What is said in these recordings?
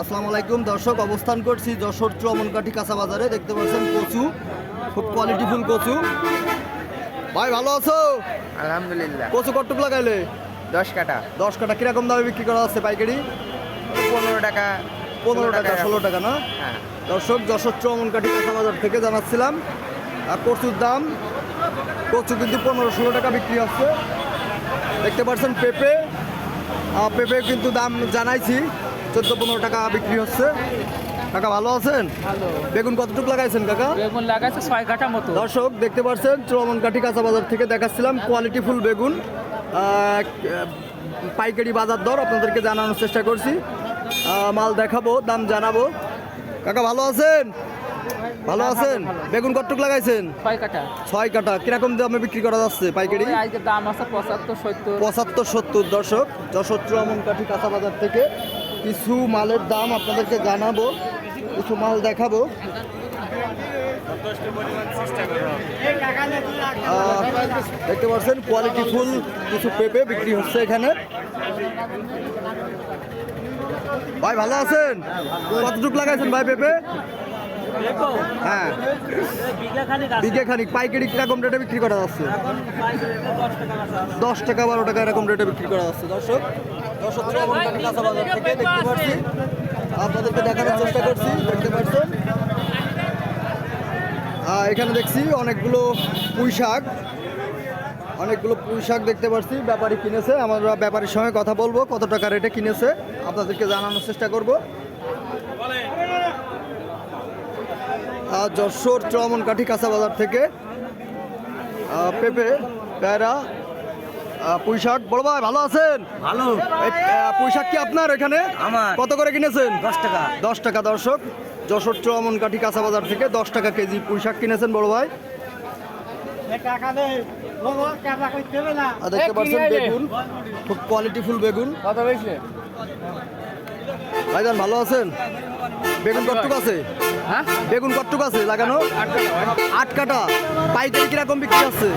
আসসালামু আলাইকুম। দর্শক অবস্থান করছি যশোর চমনকাঠি কাঁচা বাজারে দেখতে পাচ্ছেন কচু খুব কোয়ালিটিফুল কচু। ভাই ভালো আছো? আলহামদুলিল্লাহ। কচু কটুক লাগাইলে? দশ কাটা দশ কাটা কীরকম দামে বিক্রি করা হচ্ছে পাইকারি? পনেরো টাকা। পনেরো টাকা। ষোলো টাকা না? হ্যাঁ। দর্শক যশোর চমনকাঠি কাঁচা বাজার থেকে জানাচ্ছিলাম আর কচুর দাম কচু কিন্তু পনেরো ষোলো টাকা বিক্রি হচ্ছে। দেখতে পাচ্ছেন পেঁপে পেঁপে কিন্তু দাম জানাইছি চোদ্দ পনেরো টাকা বিক্রি হচ্ছে। কাকা ভালো আছেন? বেগুন কতটুকু লাগাইছেন কাকা? বেগুন লাগাইছে ছয় কাঠা মতো। দর্শক দেখতে পাচ্ছেন চমনকাঠি কাঁচা বাজার থেকে দেখাচ্ছিলাম কোয়ালিটি ফুল বেগুন। পাইকারি বাজার দর আপনাদেরকে জানানোর চেষ্টা করছি। মাল দেখাবো দাম জানাব। কাকা ভালো আছেন? ভালো আছেন? বেগুন কতটুকু লাগাইছেন? ছয় কাঠা। ছয় কাটা কীরকম দামে বিক্রি করা যাচ্ছে পাইকারি? দাম আছে পঁচাত্তর সত্তর। পঁচাত্তর সত্তর দর্শক যশোর চুয়ামনকাঠি কাঁচা বাজার থেকে কিছু মালের দাম আপনাদেরকে জানাব কিছু মাল দেখাবো। দেখতে পাচ্ছেন কোয়ালিটি ফুল কিছু পেঁপে বিক্রি হচ্ছে এখানে। ভাই ভালো আছেন? কতটুক লাগাইছেন ভাই পেঁপে? হ্যাঁ। বিঘে খানিক, পাইকারি কীরকম রেটে বিক্রি করা যাচ্ছে? দশ টাকা বারো টাকা এরকম রেটে বিক্রি করা যাচ্ছে, দর্শক। দেখতে পাচ্ছি। আপনাদেরকে দেখানোর চেষ্টা করছি, দেখতে পাচ্ছেন? এখানে দেখছি অনেকগুলো পুঁই শাক। অনেকগুলো পুঁই শাক দেখতে পাচ্ছি, ব্যাপারী কিনেছে। আমরা ব্যাপারীর সঙ্গে কথা বলব, কত টাকা রেটে কিনেছে, আপনাদেরকে জানানোর চেষ্টা করব। যশোর চমনকাঠি কাঁচা বাজার থেকে পেঁপে পেয়ারা আহ, পুঁই বড় ভাই ভালো আছেন? ভালো। এই, আহ, পুঁই শাক কি আপনার এখানে? আমার। কত করে কিনেছেন? দশ টাকা। দশ টাকা দর্শক। যশোর চমনকাঠি কাঁচা বাজার থেকে দশ টাকা কেজি পুঁই শাক কিনেছেন বড় ভাই। দেখতে পাচ্ছেন বেগুন। খুব কোয়ালিটি ফুল বেগুন। কত হয়েছে ভাইজান ভালো আছেন? বেগুন কতটুক আছে? হ্যাঁ? বেগুন কতটুক আছে লাগানো? আট কাটা পাইকারি কীরকম বিক্রি আছে?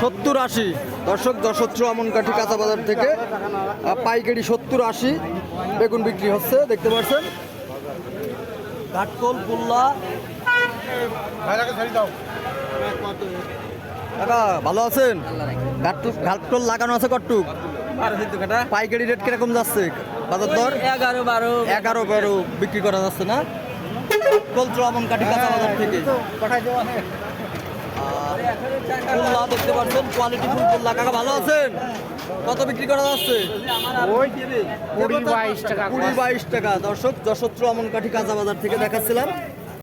সত্তর আশি। দর্শক দশত্র আমন কাঠি কাঁচা বাজার থেকে পাইকারি সত্তর আশি বেগুন বিক্রি হচ্ছে দেখতে পাচ্ছেন ঘাটকল পুল্লা কাকা ভালো আছেন? ঘাটটুক ঘাটকল লাগানো আছে কাঠা পাইকারি রেট কীরকম যাচ্ছে? বাজার দর? এগারো বারো। এগারো বারো বিক্রি করা যাচ্ছে না? কলত্র আমন কাঠি কাঁচা বাজার থেকে। আর দেখতে পাচ্ছেন কোয়ালিটি ফুল পুল্লা কাকা ভালো আছেন? কত বিক্রি করা যাচ্ছে? কুড়ি বাইশ টাকা কুড়ি বাইশ টাকা। দর্শক যশোত্র আমন কাঠি কাঁচা বাজার থেকে দেখাচ্ছিলাম।